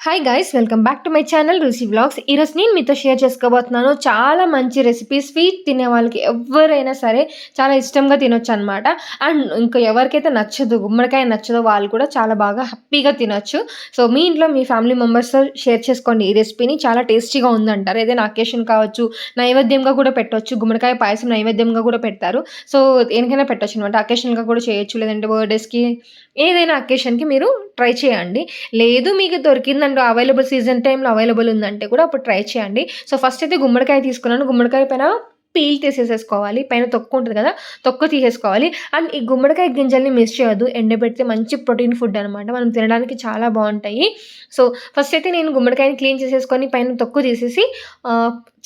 Hi guys welcome back to my channel Ruchi vlogs ఈరోజు నేను మీతో షేర్ చేసుకోబోతున్నాను. చాలా మంచి రెసిపీ స్వీట్ తినే వాళ్ళకి ఎవరైనా సరే చాలా ఇష్టంగా తినొచ్చు అనమాట అండ్ ఇంకా ఎవరికైతే నచ్చదు గుమ్మడికాయ నచ్చదో వాళ్ళు కూడా చాలా బాగా హ్యాపీగా తినొచ్చు. సో మీ ఇంట్లో మీ ఫ్యామిలీ మెంబర్స్తో షేర్ చేసుకోండి. ఈ రెసిపీని చాలా టేస్టీగా ఉందంటారు. ఏదైనా అకేషన్ కావచ్చు నైవేద్యంగా కూడా పెట్టవచ్చు గుమ్మడికాయ పాయసం నైవేద్యంగా కూడా పెడతారు. సో దేనికైనా పెట్టచ్చు అనమాట అకేషన్గా కూడా చేయొచ్చు. లేదంటే బర్త్డేస్కి ఏదైనా అకేషన్కి మీరు ట్రై చేయండి. లేదు మీకు దొరికిందంటే అండ్ అవైలబుల్ సీజన్ టైంలో అవైలబుల్ ఉందంటే కూడా అప్పుడు ట్రై చేయండి. సో ఫస్ట్ అయితే గుమ్మడికాయ తీసుకున్నాను. గుమ్మడికాయ పైన పీల్ తీసేసేసుకోవాలి. పైన తొక్కు ఉంటుంది కదా తొక్కు తీసేసుకోవాలి. అండ్ ఈ గుమ్మడికాయ గింజల్ని మిస్ చేయొద్దు. ఎండబెడితే మంచి ప్రోటీన్ ఫుడ్ అనమాట మనం తినడానికి చాలా బాగుంటాయి. సో ఫస్ట్ అయితే నేను గుమ్మడికాయని క్లీన్ చేసేసుకొని పైన తొక్కు తీసేసి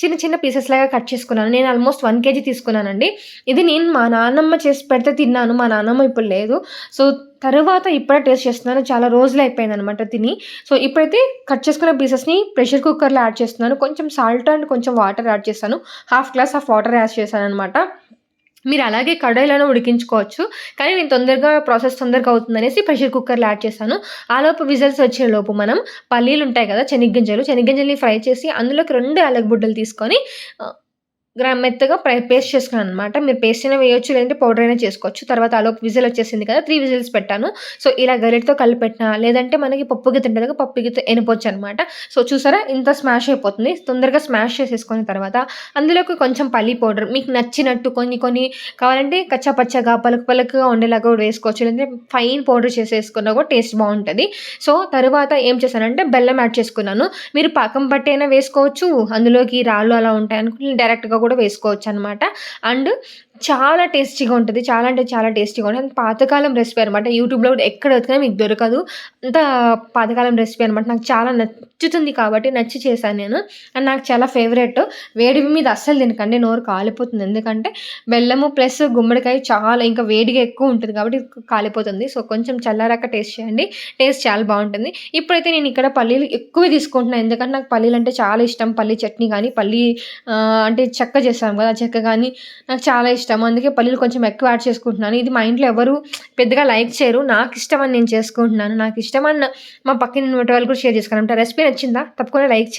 చిన్న చిన్న పీసెస్ లాగా కట్ చేసుకున్నాను. నేను ఆల్మోస్ట్ వన్ కేజీ తీసుకున్నానండి. ఇది నేను మా నాన్నమ్మ చేసి పెడితే తిన్నాను. మా నాన్నమ్మ ఇప్పుడు లేదు. సో తర్వాత ఇప్పుడే టేస్ట్ చేస్తున్నాను. చాలా రోజులు అయిపోయింది అనమాట తిని. సో ఇప్పుడైతే కట్ చేసుకున్న పీసెస్ని ప్రెషర్ కుక్కర్లో యాడ్ చేస్తున్నాను. కొంచెం సాల్ట్ అండ్ కొంచెం వాటర్ యాడ్ చేస్తాను. Half glass of water add చేశాను అనమాట మీరు అలాగే కడాయిలోనే ఉడికించుకోవచ్చు. కానీ నేను తొందరగా ప్రాసెస్ తొందరగా అవుతుందనేసి ప్రెషర్ కుక్కర్లో యాడ్ చేశాను. ఆలోపు విజల్స్ వచ్చే లోపు మనం పల్లీలు ఉంటాయి కదా శనగ్గింజలు శనగ్గింజల్ని ఫ్రై చేసి అందులోకి రెండు అలగబుడ్డలు తీసుకొని గ్రామ్ మెత్తగా పేస్ట్ చేసుకున్నాను అనమాట మీరు పేస్ట్ అయినా వేయొచ్చు లేదంటే పౌడర్ అయినా చేసుకోవచ్చు. తర్వాత అలోపు విజిల్ వచ్చేసింది కదా త్రీ విజిల్స్ పెట్టాను. సో ఇలా గరిటతో కలిపెట్టినా లేదంటే మనకి పప్పు గిత్త ఉంటుంది కదా పప్పు గిత్త ఎనిపోవచ్చు అనమాట సో చూసారా? ఇంత స్మాష్ అయిపోతుంది. తొందరగా స్మాష్ చేసేసుకున్న తర్వాత అందులోకి కొంచెం పల్లి పౌడర్ మీకు నచ్చినట్టు కొన్ని కొన్ని కావాలంటే కచ్చా పచ్చగా పలుకు పలుకుగా ఉండేలాగా కూడా వేసుకోవచ్చు. లేదంటే ఫైన్ పౌడర్ చేసేసుకున్నా కూడా టేస్ట్ బాగుంటుంది. సో తర్వాత ఏం చేశానంటే బెల్లం యాడ్ చేసుకున్నాను. మీరు పాకం పట్టైనా వేసుకోవచ్చు. అందులోకి రాళ్ళు అలా ఉంటాయి అనుకుని డైరెక్ట్గా కూడా వేసుకోవచ్చు అనమాట అండ్ చాలా టేస్టీగా ఉంటుంది. చాలా అంటే చాలా టేస్టీగా ఉంటుంది. పాతకాలం రెసిపీ అనమాట యూట్యూబ్లో కూడా ఎక్కడ వెతికినా మీకు దొరకదు. అంత పాతకాలం రెసిపీ అనమాట నాకు చాలా నచ్చుతుంది కాబట్టి నచ్చి చేశాను నేను. అండ్ నాకు చాలా ఫేవరెట్. వేడి మీద అస్సలు తినకండి. నోరు కాలిపోతుంది. ఎందుకంటే బెల్లము ప్లస్ గుమ్మడికాయ చాలా ఇంకా వేడిగా ఎక్కువ ఉంటుంది కాబట్టి కాలిపోతుంది. సో కొంచెం చల్లారాక టేస్ట్ చేయండి. టేస్ట్ చాలా బాగుంటుంది. ఇప్పుడైతే నేను ఇక్కడ పల్లీలు ఎక్కువ తీసుకుంటున్నాను ఎందుకంటే నాకు పల్లీలు అంటే చాలా ఇష్టం. పల్లీ చట్నీ కానీ పల్లీ అంటే చెక్క చేస్తాను కదా చెక్క కానీ నాకు చాలా ఇష్టం. ఇష్టం అందుకే పల్లీలు కొంచెం ఎక్కువ యాడ్ చేసుకుంటున్నాను. ఇది మా ఇంట్లో ఎవరు పెద్దగా లైక్ చేయరు. నాకు ఇష్టం అని నేను చేసుకుంటున్నాను. నాకు ఇష్టం అన్న మా పక్కన వాళ్ళు కూడా షేర్ చేసుకున్నాను రెసిపీ నచ్చిందా? తప్పకుండా లైక్